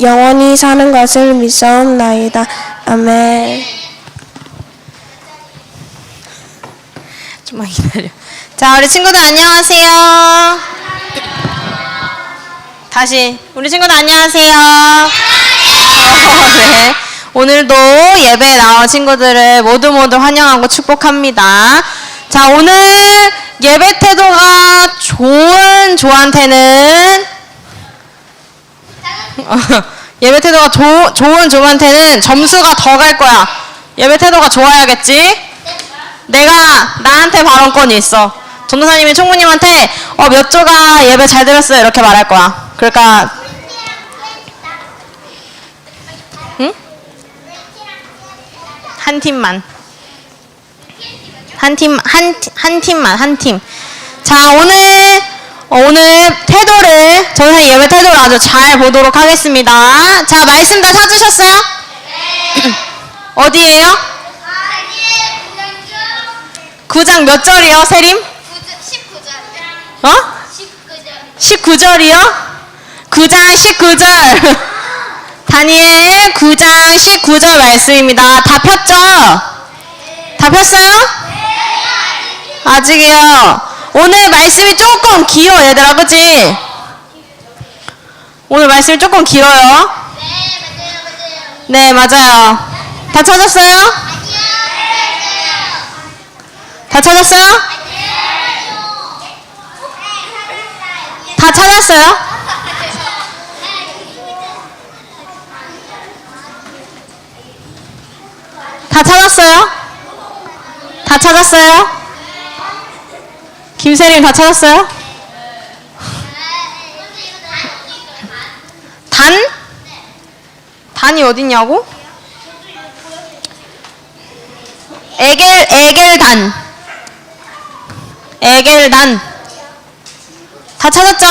영원히 사는 것을 믿사옵나이다 아멘 좀만 기다려. 자, 우리 친구들 안녕하세요. 다시 우리 친구들 안녕하세요. 어, 네. 오늘도 예배에 나온 친구들을 모두 모두 환영하고 축복합니다. 자, 오늘 예배 태도가 좋은 조한테는 어, 예배 태도가 조, 좋은 조한테는 점수가 더 갈 거야. 예배 태도가 좋아야겠지? 내가 나한테 발언권이 있어. 전도사님이 총무님한테 어, 몇 조가 예배 잘 들었어요 이렇게 말할 거야. 그러니까 응? 한 팀만 한 팀 한 한 팀만 한 팀. 자 오늘 어, 오늘 태도를 전도사님 예배 태도를 아주 잘 보도록 하겠습니다. 자 말씀 다 찾으셨어요? 어디에요? 9장 몇 절이요, 세림? 19절. 어? 19절. 19절이요? 9장 19절. 다니엘 9장 19절 말씀입니다. 다 폈죠? 다 폈어요? 아직이요. 오늘 말씀이 조금 길어, 얘들아, 그치? 오늘 말씀이 조금 길어요. 네, 맞아요. 다 찾았어요? 다 찾았어요? 다 찾았어요? 다 찾았어요? 다 찾았어요? 김세림 다 찾았어요? 단? 단이 어딨냐고? 에겔, 에겔단. 에겔단. 다 찾았죠?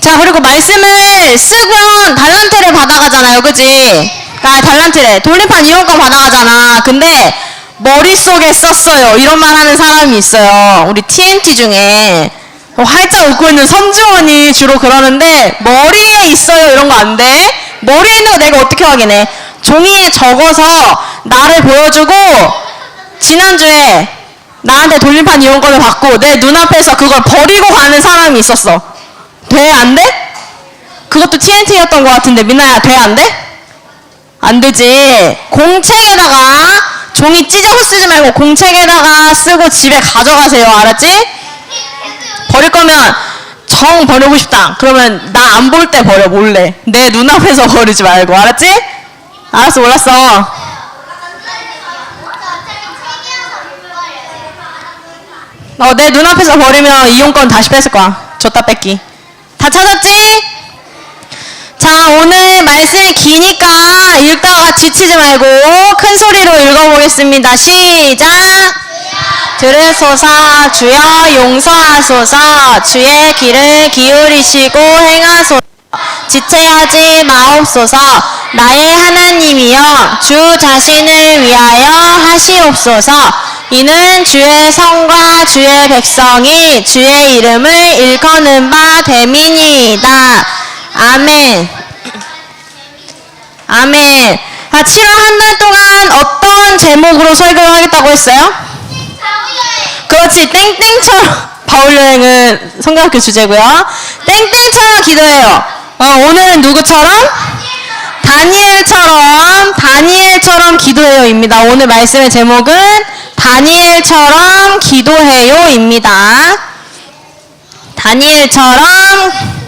자, 그리고 말씀을 쓰면 달란트를 받아가잖아요. 그지? 아, 달란트래. 돌림판 이용권 받아가잖아. 근데 머릿속에 썼어요. 이런 말 하는 사람이 있어요. 우리 TNT 중에. 어, 활짝 웃고 있는 선주원이 주로 그러는데 머리에 있어요. 이런 거 안 돼. 머리에 있는 거 내가 어떻게 확인해? 종이에 적어서 나를 보여주고 지난주에 나한테 돌림판 이용권을 받고 내 눈앞에서 그걸 버리고 가는 사람이 있었어. 돼? 안 돼? 그것도 TNT였던 것 같은데 민나야 돼? 안 돼? 안 되지. 공책에다가 종이 찢어서 쓰지 말고 공책에다가 쓰고 집에 가져가세요. 알았지? 버릴 거면 정 버리고 싶다. 그러면 나 안 볼 때 버려 몰래. 내 눈앞에서 버리지 말고. 알았지? 알았어 몰랐어. 어, 내 눈앞에서 버리면 이용권 다시 뺏을 거야. 줬다 뺏기. 다 찾았지? 자, 오늘 말씀이 기니까 읽다가 지치지 말고 큰 소리로 읽어보겠습니다. 시작! 들으소서 주여 용서하소서 주의 길을 기울이시고 행하소서 지체하지 마옵소서 나의 하나님이여 주 자신을 위하여 하시옵소서 이는 주의 성과 주의 백성이 주의 이름을 일컫는 바 됨이니이다 아멘 아멘 아, 7월 한 달 동안 어떤 제목으로 설교를 하겠다고 했어요? 그렇지 땡땡처럼 바울 여행은 성경학교 주제고요. 땡땡처럼 기도해요. 어, 오늘은 누구처럼? 다니엘처럼 다니엘처럼 기도해요입니다. 오늘 말씀의 제목은 다니엘처럼 기도해요입니다. 다니엘처럼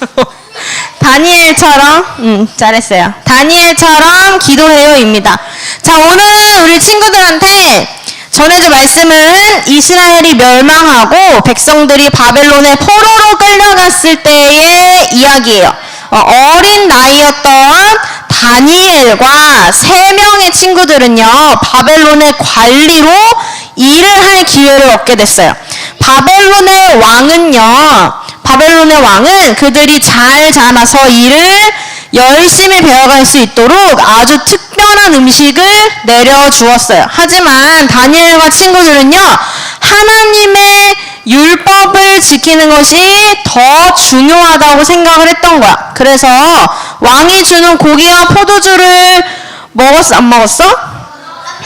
다니엘처럼 음 잘했어요. 다니엘처럼 기도해요입니다. 자 오늘은 우리 친구들한테 전해줄 말씀은 이스라엘이 멸망하고 백성들이 바벨론의 포로로 끌려갔을 때의 이야기예요. 어, 린 나이였던 다니엘과 세 명의 친구들은요 바벨론의 관리로 일을 할 기회를 얻게 됐어요. 바벨론의 왕은요 바벨론의 왕은 그들이 잘 자라서 일을 열심히 배워갈 수 있도록 아주 특별한 음식을 내려주었어요. 하지만 다니엘과 친구들은요, 하나님의 율법을 지키는 것이 더 중요하다고 생각을 했던 거야. 그래서 왕이 주는 고기와 포도주를 먹었어? 안 먹었어?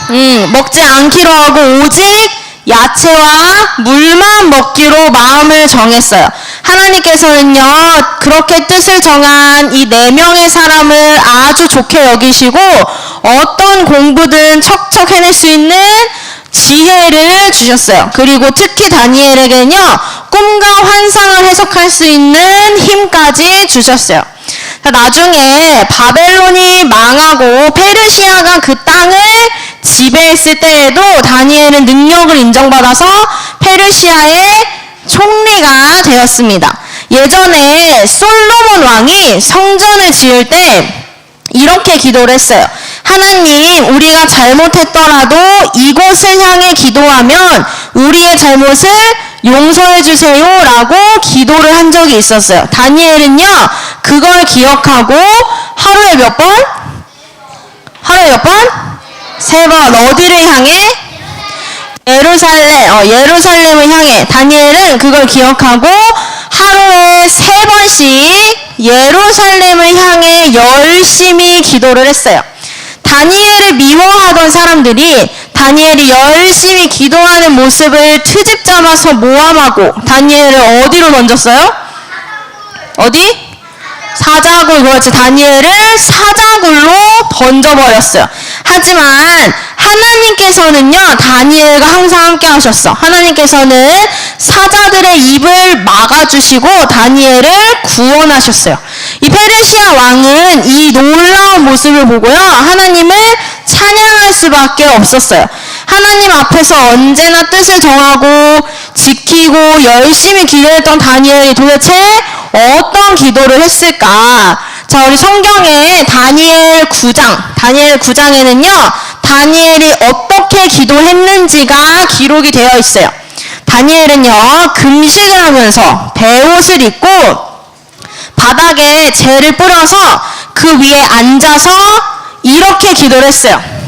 음, 먹지 않기로 하고 오직 야채와 물만 먹기로 마음을 정했어요. 하나님께서는요, 그렇게 뜻을 정한 이 네 명의 사람을 아주 좋게 여기시고, 어떤 공부든 척척 해낼 수 있는 지혜를 주셨어요. 그리고 특히 다니엘에게는요, 꿈과 환상을 해석할 수 있는 힘까지 주셨어요. 자, 나중에 바벨론이 망하고 페르시아가 그 땅을 지배했을 때에도 다니엘은 능력을 인정받아서 페르시아의 총리가 되었습니다. 예전에 솔로몬 왕이 성전을 지을 때 이렇게 기도를 했어요. 하나님, 우리가 잘못했더라도 이곳을 향해 기도하면 우리의 잘못을 용서해 주세요. 라고 기도를 한 적이 있었어요. 다니엘은요, 그걸 기억하고 하루에 몇 번? 하루에 몇 번? 세 번. 어디를 향해? 예루살렘, 어, 예루살렘을 향해 다니엘은 그걸 기억하고 하루에 세 번씩 예루살렘을 향해 열심히 기도를 했어요. 다니엘을 미워하던 사람들이 다니엘이 열심히 기도하는 모습을 트집 잡아서 모함하고 다니엘을 어디로 던졌어요? 어디? 사자굴 그렇지 다니엘을 사자굴로 던져버렸어요. 하지만 하나님께서는요 다니엘과 항상 함께 하셨어. 하나님께서는 사자들의 입을 막아주시고 다니엘을 구원하셨어요. 이 페르시아 왕은 이 놀라운 모습을 보고요 하나님을 찬양할 수밖에 없었어요. 하나님 앞에서 언제나 뜻을 정하고 지키고 열심히 기도했던 다니엘이 도대체 어떤 기도를 했을까? 자, 우리 성경에 다니엘 9장, 다니엘 9장에는요, 다니엘이 어떻게 기도했는지가 기록이 되어 있어요. 다니엘은요, 금식을 하면서 배옷을 입고 바닥에 재를 뿌려서 그 위에 앉아서 이렇게 기도를 했어요.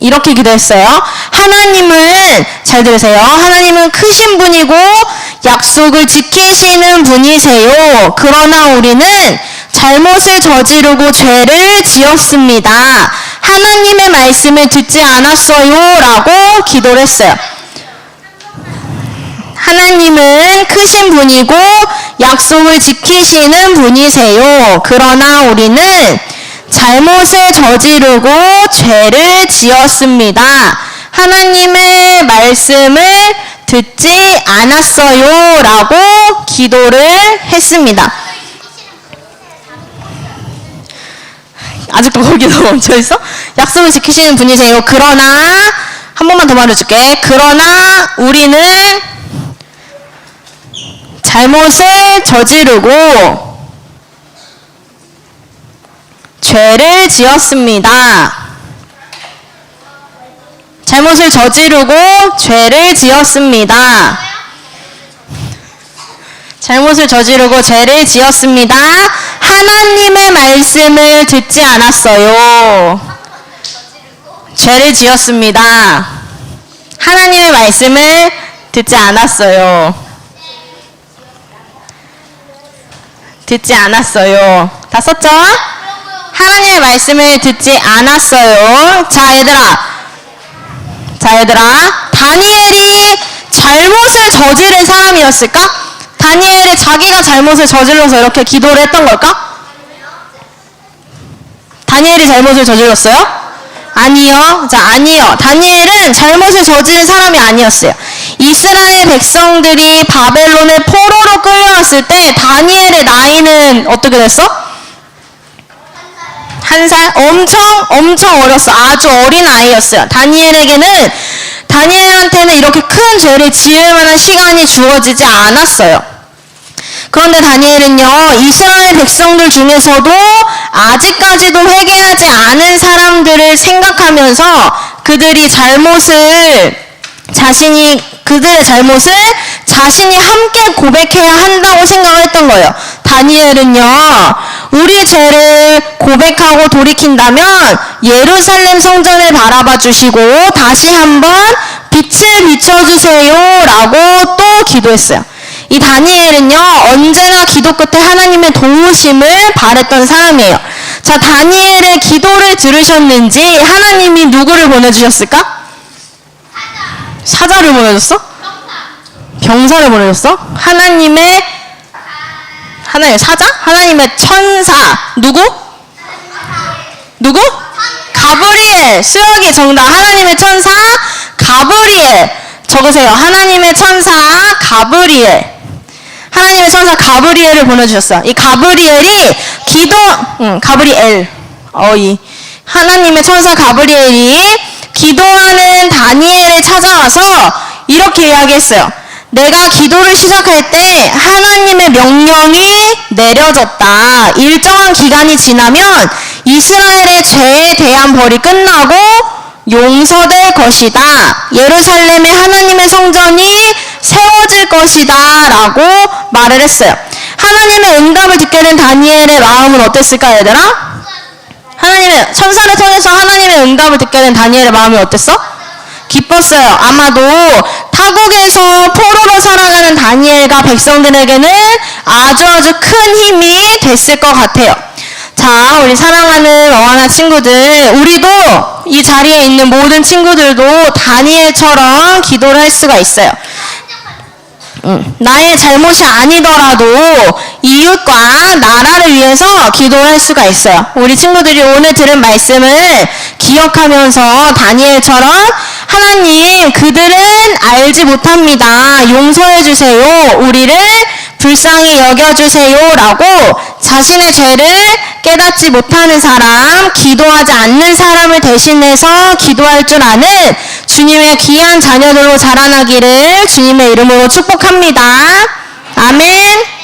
이렇게 기도했어요. 하나님은 잘 들으세요. 하나님은 크신 분이고 약속을 지키시는 분이세요. 그러나 우리는 잘못을 저지르고 죄를 지었습니다. 하나님의 말씀을 듣지 않았어요. 라고 기도를 했어요. 하나님은 크신 분이고 약속을 지키시는 분이세요. 그러나 우리는 잘못을 저지르고 죄를 지었습니다. 하나님의 말씀을 듣지 않았어요. 라고 기도를 했습니다. 아직도 거기서 멈춰 있어? 약속을 지키시는 분이세요. 그러나, 한 번만 더 말해줄게. 그러나 우리는 잘못을 저지르고 죄를 지었습니다. 잘못을 저지르고 죄를 지었습니다. 잘못을 저지르고 죄를 지었습니다. 하나님의 말씀을 듣지 않았어요. 죄를 지었습니다. 하나님의 말씀을 듣지 않았어요. 듣지 않았어요. 다 썼죠? 하나님의 말씀을 듣지 않았어요. 자, 얘들아. 자, 얘들아. 다니엘이 잘못을 저지른 사람이었을까? 다니엘이 자기가 잘못을 저질러서 이렇게 기도를 했던 걸까? 다니엘이 잘못을 저질렀어요? 아니요. 자, 아니요. 다니엘은 잘못을 저지른 사람이 아니었어요. 이스라엘 백성들이 바벨론의 포로로 끌려왔을 때 다니엘의 나이는 어떻게 됐어? 한 살? 엄청 엄청 어렸어. 아주 어린 아이였어요. 다니엘에게는 다니엘한테는 이렇게 큰 죄를 지을 만한 시간이 주어지지 않았어요. 그런데 다니엘은요, 이스라엘 백성들 중에서도 아직까지도 회개하지 않은 사람들을 생각하면서 그들이 잘못을 자신이 그들의 잘못을 자신이 함께 고백해야 한다고 생각을 했던 거예요. 다니엘은요, 우리 죄를 고백하고 돌이킨다면 예루살렘 성전을 바라봐 주시고 다시 한번 빛을 비춰주세요 라고 또 기도했어요. 이 다니엘은요, 언제나 기도 끝에 하나님의 도우심을 바랬던 사람이에요. 자, 다니엘의 기도를 들으셨는지 하나님이 누구를 보내주셨을까? 사자 를 보내줬어? 병사를 보내줬어? 하나님의 하나님의 사자? 하나님의 천사 누구? 누구? 가브리엘 수혁이 정답 하나님의 천사 가브리엘 적으세요 하나님의 천사 가브리엘 하나님의 천사 가브리엘을 보내주셨어요 이 가브리엘이 기도 응, 가브리엘 어이 하나님의 천사 가브리엘이 기도하는 다니엘을 찾아와서 이렇게 이야기했어요. 내가 기도를 시작할 때 하나님의 명령이 내려졌다. 일정한 기간이 지나면 이스라엘의 죄에 대한 벌이 끝나고 용서될 것이다. 예루살렘에 하나님의 성전이 세워질 것이다. 라고 말을 했어요. 하나님의 응답을 듣게 된 다니엘의 마음은 어땠을까, 얘들아? 하나님의 천사를 통해서 하나님의 응답을 듣게 된 다니엘의 마음이 어땠어? 기뻤어요. 아마도 타국에서 포로로 살아가는 다니엘과 백성들에게는 아주 아주 큰 힘이 됐을 것 같아요. 자, 우리 사랑하는 어하나 친구들, 우리도 이 자리에 있는 모든 친구들도 다니엘처럼 기도를 할 수가 있어요. 음, 나의 잘못이 아니더라도 이웃과 나라를 위해서 기도를 할 수가 있어요. 우리 친구들이 오늘 들은 말씀을 기억하면서 다니엘처럼 하나님 그들은 알지 못합니다. 용서해 주세요. 우리를 불쌍히 여겨주세요 라고 자신의 죄를 깨닫지 못하는 사람, 기도하지 않는 사람을 대신해서 기도할 줄 아는 주님의 귀한 자녀들로 자라나기를 주님의 이름으로 축복합니다. 아멘.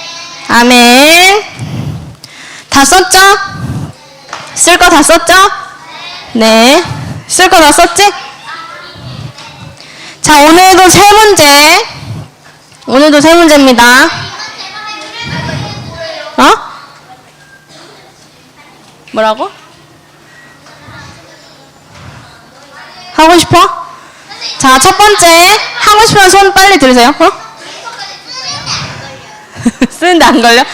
아멘. 다 썼죠? 쓸 거 다 썼죠? 네. 쓸 거 다 썼지? 자, 오늘도 세 문제. 오늘도 세 문제입니다. 어? 뭐라고? 하고 싶어? 자, 첫 번째. 하고 싶으면 손 빨리 들으세요. 어? 쓰는데 안 걸려?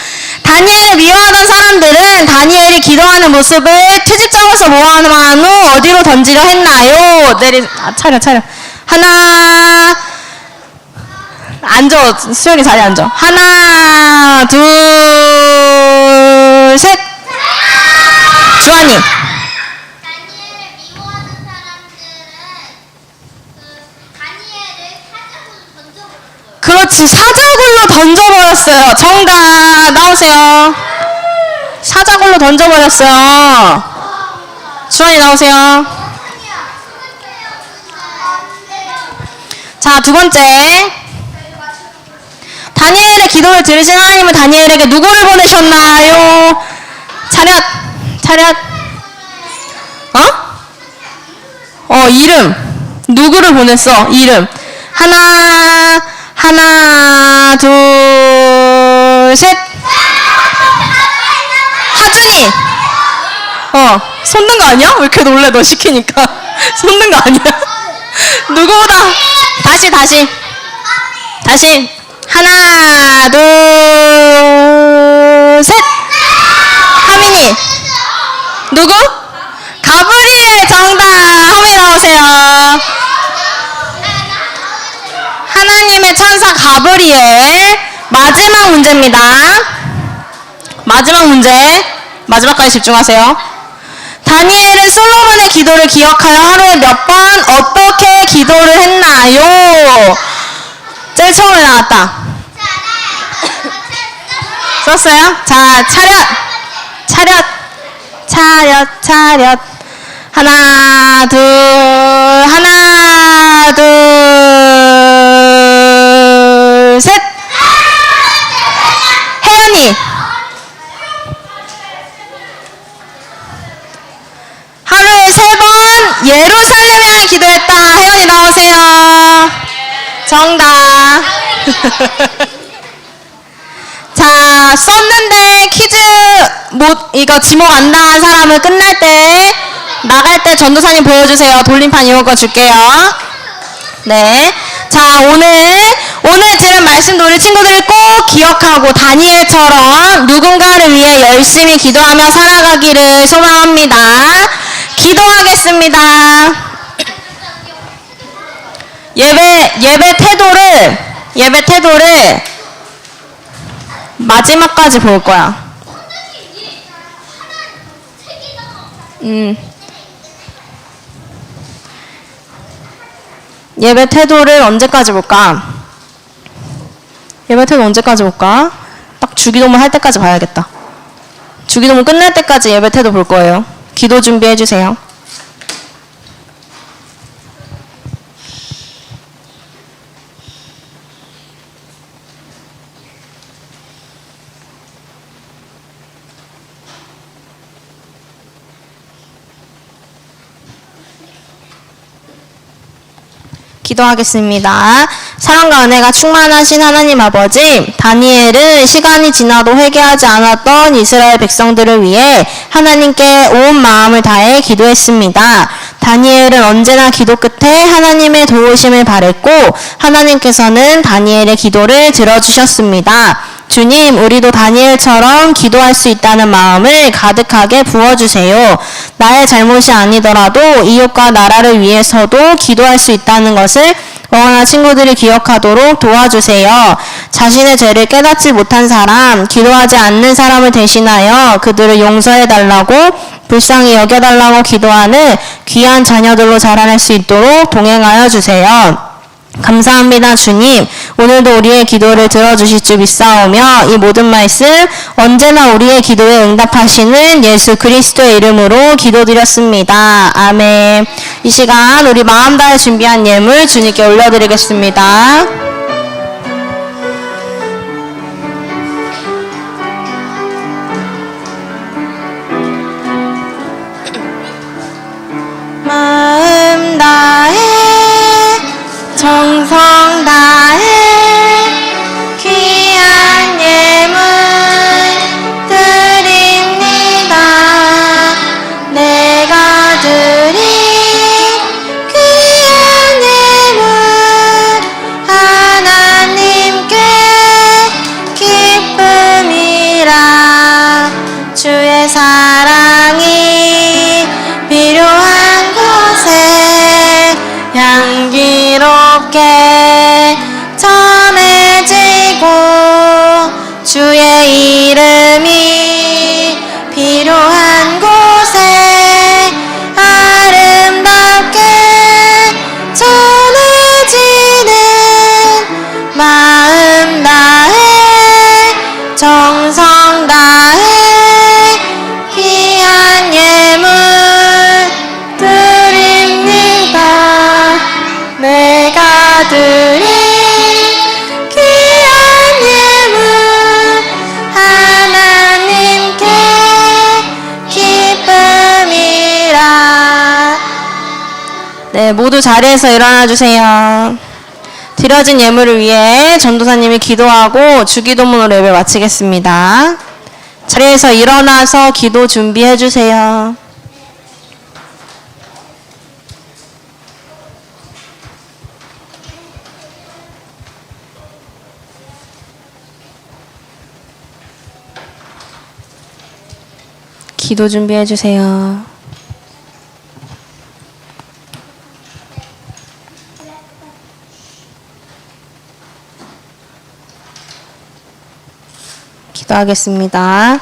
다니엘을 미워하던 사람들은 다니엘이 기도하는 모습을 트집장에서 모아한 후 어디로 던지려 했나요? 내리, 아, 차려, 차려. 하나, 앉아. 수영이 자리에 앉아. 하나, 둘, 셋. 주환이. 그 다니엘을 사자 굴로 던져버렸어요. 정답. 나오세요. 사자굴로 던져버렸어요. 주환이 나오세요. 자, 두 번째. 다니엘의 기도를 들으신 하나님은 다니엘에게 누구를 보내셨나요? 차렷, 차렷. 어? 어, 이름. 누구를 보냈어? 이름. 하나, 하나, 둘, 셋. 하준이. 어, 손든 거 아니야? 왜 이렇게 놀래? 너 시키니까. 손든 거 아니야? 누구보다. 다시, 다시. 다시. 하나, 둘, 셋. 하민이. 누구? 가브리엘 정답. 하민이 나오세요. 하나님의 천사 가브리엘. 마지막 문제입니다. 마지막 문제. 마지막까지 집중하세요. 다니엘은 솔로몬의 기도를 기억하여 하루에 몇 번 어떻게 기도를 했나요? 제일 처음에 나왔다. 썼어요? 자, 차렷! 차렷! 차렷, 차렷. 하나, 둘, 하나, 둘, 셋! 혜연이! 하루에 세 번 예루살렘 향해 기도했다. 혜연이 나오세요. 정답. 자, 썼는데 퀴즈 못 이거 지목 안 당한 사람은 끝날 때 나갈 때 전도사님 보여주세요. 돌림판 거 줄게요. 네. 자, 오늘 오늘 들은 말씀도 우리 친구들이 꼭 기억하고 다니엘처럼 누군가를 위해 열심히 기도하며 살아가기를 소망합니다. 기도하겠습니다. 예배 예배 태도를 예배 태도를 마지막까지 볼 거야. 음. 예배 태도를 언제까지 볼까? 예배 태도 언제까지 볼까? 딱 주기도문 할 때까지 봐야겠다. 주기도문 끝날 때까지 예배 태도 볼 거예요. 기도 준비해 주세요. 기도하겠습니다. 사랑과 은혜가 충만하신 하나님 아버지, 다니엘은 시간이 지나도 회개하지 않았던 이스라엘 백성들을 위해 하나님께 온 마음을 다해 기도했습니다. 다니엘은 언제나 기도 끝에 하나님의 도우심을 바랬고, 하나님께서는 다니엘의 기도를 들어주셨습니다. 주님, 우리도 다니엘처럼 기도할 수 있다는 마음을 가득하게 부어주세요. 나의 잘못이 아니더라도 이웃과 나라를 위해서도 기도할 수 있다는 것을 영원한 친구들이 기억하도록 도와주세요. 자신의 죄를 깨닫지 못한 사람, 기도하지 않는 사람을 대신하여 그들을 용서해달라고 불쌍히 여겨달라고 기도하는 귀한 자녀들로 자라날 수 있도록 동행하여 주세요. 감사합니다, 주님. 오늘도 우리의 기도를 들어주실 줄 믿사오며 이 모든 말씀 언제나 우리의 기도에 응답하시는 예수 그리스도의 이름으로 기도드렸습니다. 아멘. 이 시간 우리 마음 다해 준비한 예물 주님께 올려드리겠습니다. 모두 자리에서 일어나 주세요 드려진 예물을 위해 전도사님이 기도하고 주기도문으로 예배 마치겠습니다. 자리에서 일어나서 기도 준비해 주세요. 기도 준비해 주세요. 기도하겠습니다.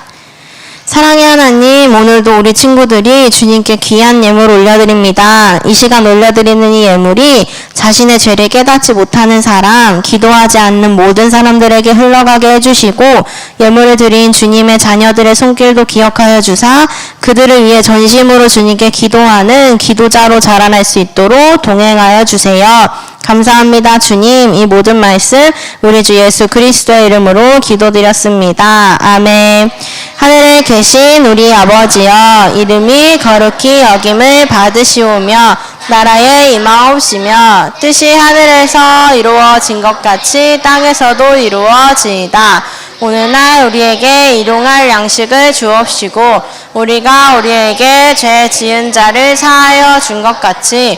사랑의 하나님, 오늘도 우리 친구들이 주님께 귀한 예물 올려드립니다. 이 시간 올려드리는 이 예물이 자신의 죄를 깨닫지 못하는 사람, 기도하지 않는 모든 사람들에게 흘러가게 해주시고, 예물을 드린 주님의 자녀들의 손길도 기억하여 주사, 그들을 위해 전심으로 주님께 기도하는 기도자로 자라날 수 있도록 동행하여 주세요. 감사합니다, 주님. 이 모든 말씀 우리 주 예수 그리스도의 이름으로 기도드렸습니다. 아멘. 하늘에 계신 우리 아버지여, 이름이 거룩히 여김을 받으시오며, 나라의 임하옵시며, 뜻이 하늘에서 이루어진 것 같이 땅에서도 이루어지이다. 오늘날 우리에게 일용할 양식을 주옵시고, 우리가 우리에게 죄 지은 자를 사하여 준 것 같이,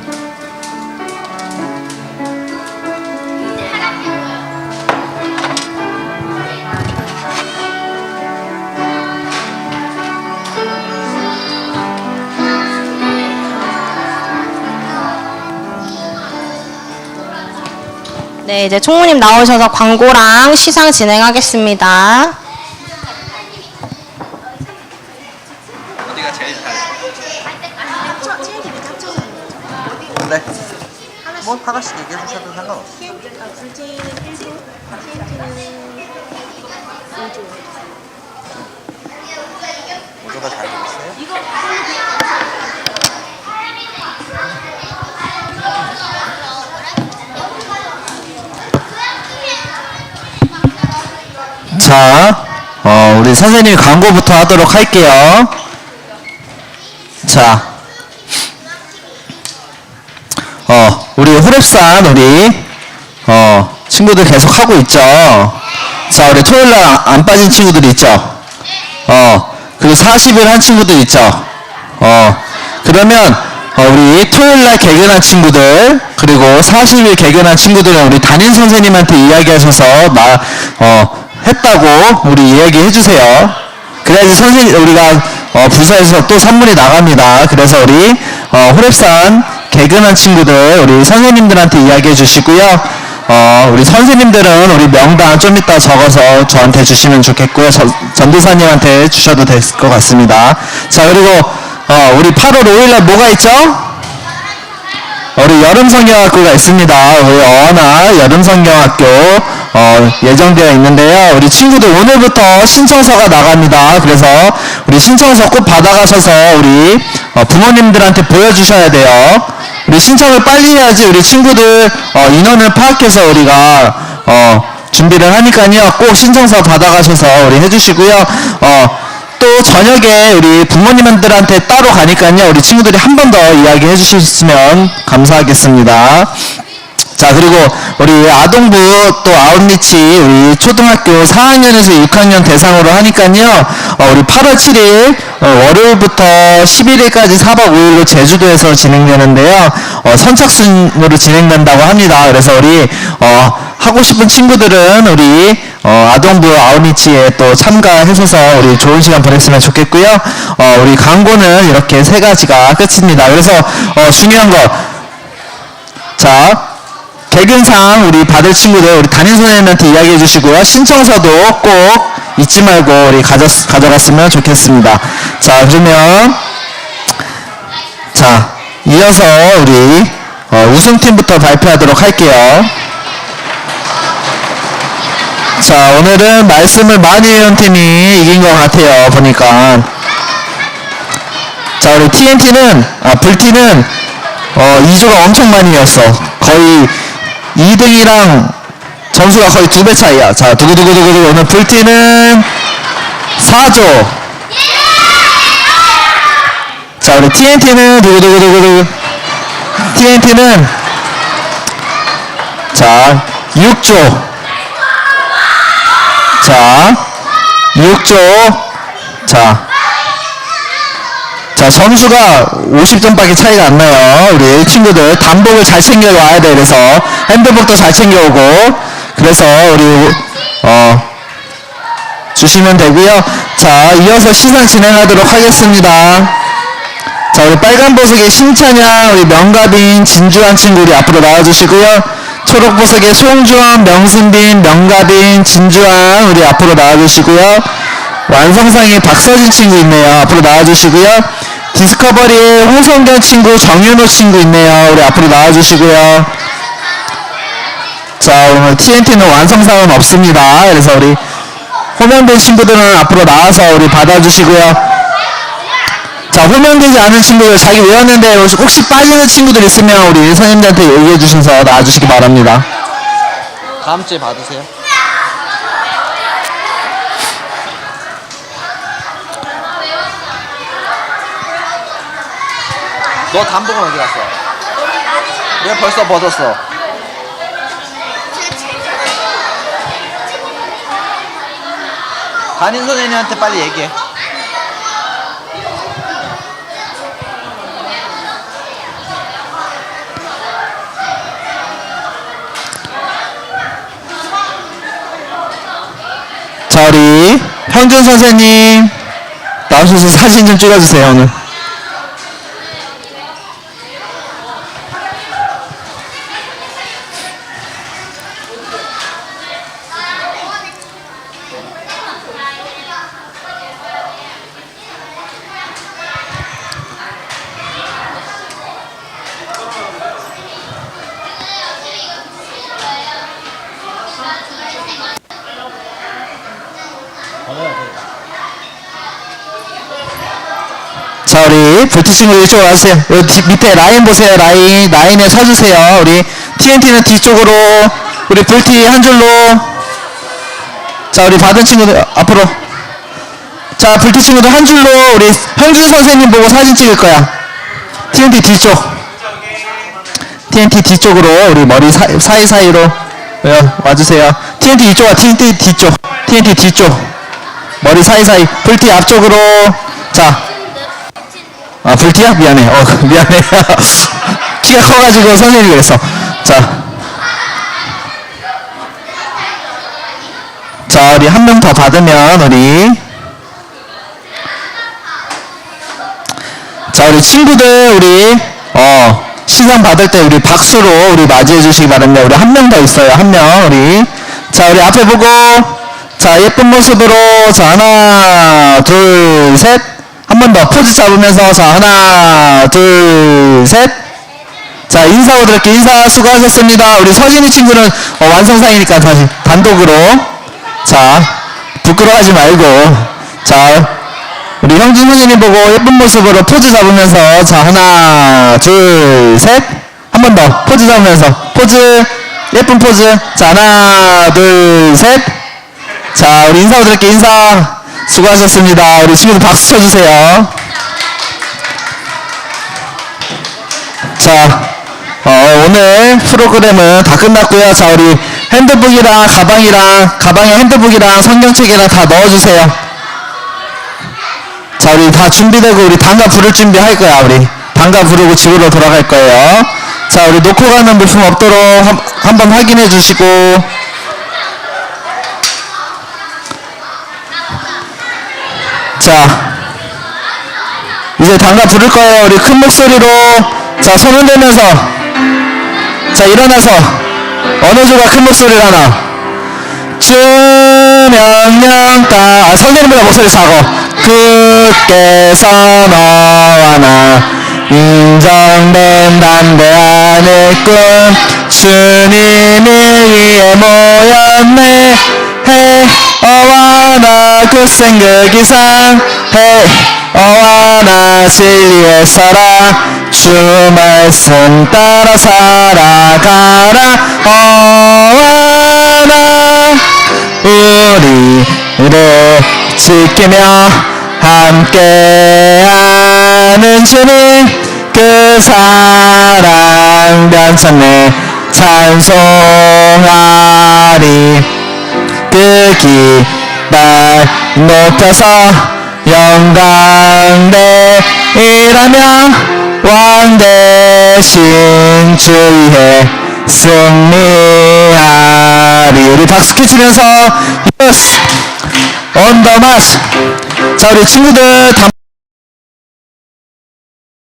네 이제 총무님 나오셔서 광고랑 시상 진행하겠습니다 어디가 제일 잘? 네. 뭐 하나씩 얘기해 주셔도 상관없어요. 모두가 잘 들었어요? 자, 어, 우리 선생님 광고부터 하도록 할게요. 자, 어, 우리 호랩산 우리 어, 친구들 계속 하고 있죠. 자, 우리 토요일 날 안 빠진 친구들 있죠. 어, 그리고 40일 한 친구들 있죠. 어, 그러면 어, 우리 토요일 날 개근한 친구들 그리고 40일 개근한 친구들은 우리 담임 선생님한테 이야기하셔서 나 어, 했다고 우리 이야기해 주세요. 그래야지 선생님 우리가 어, 부서에서 또 선물이 나갑니다. 그래서 우리 어, 호랩산 개근한 친구들 우리 선생님들한테 이야기해 주시고요. 어, 우리 선생님들은 우리 명단 좀 이따 적어서 저한테 주시면 좋겠고요. 저- 전도사님한테 주셔도 될 것 같습니다. 자 그리고 어, 우리 8월 5일날 뭐가 있죠? 우리 여름성경학교가 있습니다. 우리 어나 여름성경학교 어, 예정되어 있는데요. 우리 친구들 오늘부터 신청서가 나갑니다. 그래서 우리 신청서 꼭 받아가셔서 우리 어, 부모님들한테 보여주셔야 돼요. 우리 신청을 빨리 해야지 우리 친구들 어, 인원을 파악해서 우리가 어, 준비를 하니까요. 꼭 신청서 받아가셔서 우리 해주시고요. 어, 또 저녁에 우리 부모님들한테 따로 가니까요. 우리 친구들이 한 번 더 이야기해 주셨으면 감사하겠습니다. 자 그리고 우리 아동부 또 아웃리치 우리 초등학교 4학년에서 6학년 대상으로 하니까요. 어, 우리 8월 7일 어, 월요일부터 11일까지 4박 5일로 제주도에서 진행되는데요. 어, 선착순으로 진행된다고 합니다. 그래서 우리 어, 하고 싶은 친구들은 우리 어, 아동부 아웃리치에 또 참가해주셔서 우리 좋은 시간 보냈으면 좋겠고요. 어, 우리 광고는 이렇게 세 가지가 끝입니다. 그래서 어, 중요한 거. 자, 개근상 우리 받을 친구들 우리 담임 선생님한테 이야기해 주시고요. 신청서도 꼭 잊지 말고 우리 가져, 가져갔으면 좋겠습니다. 자, 그러면 자, 이어서 우리 어, 우승팀부터 발표하도록 할게요. 자, 오늘은 말씀을 많이 해온 팀이 이긴 것 같아요. 보니까. 자, 우리 TNT는, 아, 불티는, 어, 2조가 엄청 많이 이었어. 거의 2등이랑 점수가 거의 두 배 차이야. 자, 두구두구두구두구. 오늘 불티는 4조. 자, 우리 TNT는 두구두구두구두구. TNT는, 자, 6조. 자, 6조. 자, 자, 점수가 50점밖에 차이가 안 나요. 우리 친구들 단복을 잘 챙겨 와야 돼. 그래서 핸드복도 잘 챙겨오고. 그래서 우리 어 주시면 되고요. 자, 이어서 시상 진행하도록 하겠습니다. 자, 우리 빨간 보석의 신찬양, 우리 명가빈, 진주한 친구 우리 앞으로 나와주시고요. 초록 보석의 송주원, 명순빈, 명가빈, 진주한 우리 앞으로 나와주시고요. 완성상의 박서진 친구 있네요. 앞으로 나와주시고요. 디스커버리의 홍성경 친구, 정윤호 친구 있네요. 우리 앞으로 나와주시고요. 자, 오늘 TNT는 완성상은 없습니다. 그래서 우리 호명된 친구들은 앞으로 나와서 우리 받아주시고요. 자, 호명되지 않은 친구들 자기 외웠는데 혹시- 빠지는 친구들 있으면 우리 선생님들한테 얘기해 주셔서 나와주시기 바랍니다. 다음 주에 받으세요. 너 단복은 어디 갔어? 왜 벌써 벗었어? 담임 선생님한테 빨리 얘기해. 자, 우리 형준 선생님 나오셔서 사진 좀 찍어주세요, 오늘. 자, 우리 친구들 이쪽으로 와주세요. 여기 뒤- 밑에 라인 보세요. 라인. 라인에 서주세요. 우리 TNT는 뒤쪽으로, 우리 볼티 한 줄로. 자, 우리 받은 친구들 앞으로. 자, 볼티 친구들 한 줄로 우리 형준 선생님 보고 사진 찍을 거야. TNT 뒤쪽. TNT 뒤쪽으로 우리 머리 사, 사이 사이로 어, 와주세요. TNT 이쪽 와. TNT 뒤쪽. TNT 뒤쪽. 머리 사이 사이. 볼티 앞쪽으로. 자, 아, 불티야? 미안해. 어, 미안해. 키가 커가지고 선생님이 그랬어. 자. 자, 우리 한 명 더 받으면, 우리. 자, 우리 친구들, 우리, 어, 시상 받을 때 우리 박수로 우리 맞이해 주시기 바랍니다. 우리 한 명 더 있어요. 한 명, 우리. 자, 우리 앞에 보고, 자, 예쁜 모습으로, 자, 하나, 둘, 셋. 한 번 더 포즈 잡으면서, 자, 하나, 둘, 셋. 자, 인사 드릴게요. 인사 수고하셨습니다. 우리 서진이 친구는 어, 완성상이니까 다시 단독으로. 자, 부끄러워하지 말고. 자, 우리 형준 선생님 보고 예쁜 모습으로 포즈 잡으면서 자 하나 둘 셋 한 번 더 포즈 잡으면서 포즈 예쁜 포즈 자 하나 둘 셋 자 우리 인사 드릴게 인사 수고하셨습니다 우리 친구들 박수 쳐주세요 자 어, 오늘 프로그램은 다 끝났고요 자 우리 핸드북이랑 가방이랑 가방에 핸드북이랑 성경책이랑 다 넣어주세요 자, 우리 다 준비되고 우리 단가 부를 준비할 거야, 우리. 단가 부르고 집으로 돌아갈 거예요. 자, 우리 놓고 가는 물품 없도록 한, 한번 확인해 주시고. 자, 이제 단가 부를 거예요. 우리 큰 목소리로. 자, 손 흔들면서. 자, 일어나서. 어느 조가 큰 목소리를 하나. 주명령 따 아, 선생님보다 목소리 작어 그께서 너와 나 인정된 담대한 일꾼 주님을 위해 모였네 해 어와 나 굳센 기상 해. 어와 나 진리의 사랑. 주 말씀 따라 살아가라. 어와 나 우리를 지키며 함께하는 주님. 그 사랑 변천내 찬송하리. 그깃 발 높여서 영광대이라며 왕 대신 주위에 승리하리 우리 박수 치면서 예스 march. 자, 우리 친구들 다